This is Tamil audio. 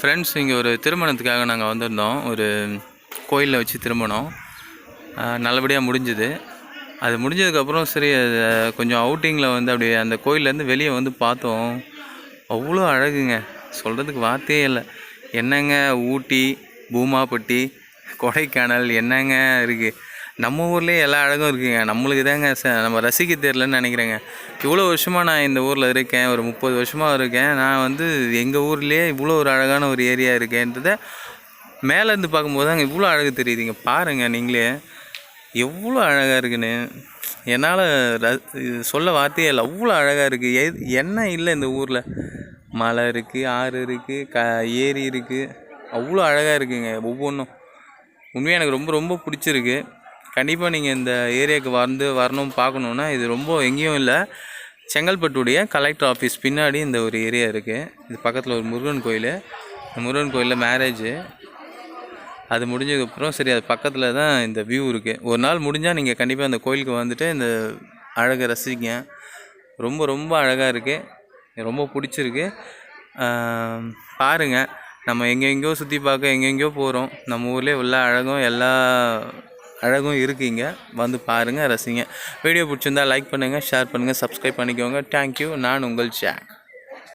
ஃப்ரெண்ட்ஸ் இங்கே ஒரு திருமணத்துக்காக நாங்கள் வந்திருந்தோம். ஒரு கோயிலில் வச்சு திருமணம். நல்லபடியாக முடிஞ்சுது. அது முடிஞ்சதுக்கப்புறம் சரி கொஞ்சம் அவுட்டிங்கில் வந்து அப்படியே அந்த கோயிலேருந்து வெளியே வந்து பார்த்தோம். அவ்வளோ அழகுங்க. சொல்கிறதுக்கு வார்த்தையே இல்லை. என்னங்க ஊட்டி பூமாப்பட்டி கொடைக்கானல் என்னங்க இருக்குது நம்ம ஊர்லேயே எல்லா அழகும் இருக்குங்க. நம்மளுக்கு தாங்க ச நம்ம ரசிக்க தெரிலன்னு நினைக்கிறேங்க. இவ்வளோ வருஷமாக நான் இந்த ஊரில் இருக்கேன். ஒரு முப்பது வருஷமாக இருக்கேன். நான் வந்து எங்கள் ஊர்லேயே இவ்வளோ ஒரு அழகான ஒரு ஏரியா இருக்கேன்றதை மேலேருந்து பார்க்கும்போது தாங்க இவ்வளோ அழகு தெரியுதுங்க. பாருங்கள் நீங்களே. எவ்வளோ அழகாக இருக்குன்னு. என்னால் ர சொல்ல வார்த்தையே இல்லை. அவ்வளோ அழகாக இருக்குது எ என்ன இல்லை இந்த ஊரில். மலை இருக்குது ஆறு இருக்குது க ஏரி இருக்குது அவ்வளோ அழகாக இருக்குங்க. ஒவ்வொன்றும் உண்மையாக எனக்கு ரொம்ப ரொம்ப பிடிச்சிருக்கு. கண்டிப்பாக நீங்கள் இந்த ஏரியாவுக்கு வந்து வரணும் பார்க்கணுன்னா இது ரொம்ப எங்கேயும் இல்லை. செங்கல்பட்டுடைய கலெக்டர் ஆஃபீஸ் பின்னாடி இந்த ஒரு ஏரியா இருக்குது இது பக்கத்தில் ஒரு முருகன் கோயில். முருகன் கோயிலில் மேரேஜு அது முடிஞ்சதுக்கப்புறம் சரி அது பக்கத்தில் தான் இந்த வியூ இருக்குது ஒரு நாள் முடிஞ்சால் நீங்கள் கண்டிப்பாக அந்த கோயிலுக்கு வந்துட்டு இந்த அழகை ரசிங்க. ரொம்ப ரொம்ப அழகாக இருக்குது ரொம்ப பிடிச்சிருக்கு. பாருங்கள் நம்ம எங்கெங்கேயோ சுற்றி பார்க்க எங்கெங்கேயோ போகிறோம் நம்ம ஊர்லேயே உள்ள அழகும் எல்லா அழகும் இருக்குது இங்கே வந்து பாருங்கள் ரசிங்க. வீடியோ பிடிச்சிருந்தா லைக் பண்ணுங்கள் ஷேர் பண்ணுங்கள் சப்ஸ்கிரைப் பண்ணிக்கோங்க. தேங்க்யூ நான் உங்கள் ஜாக்.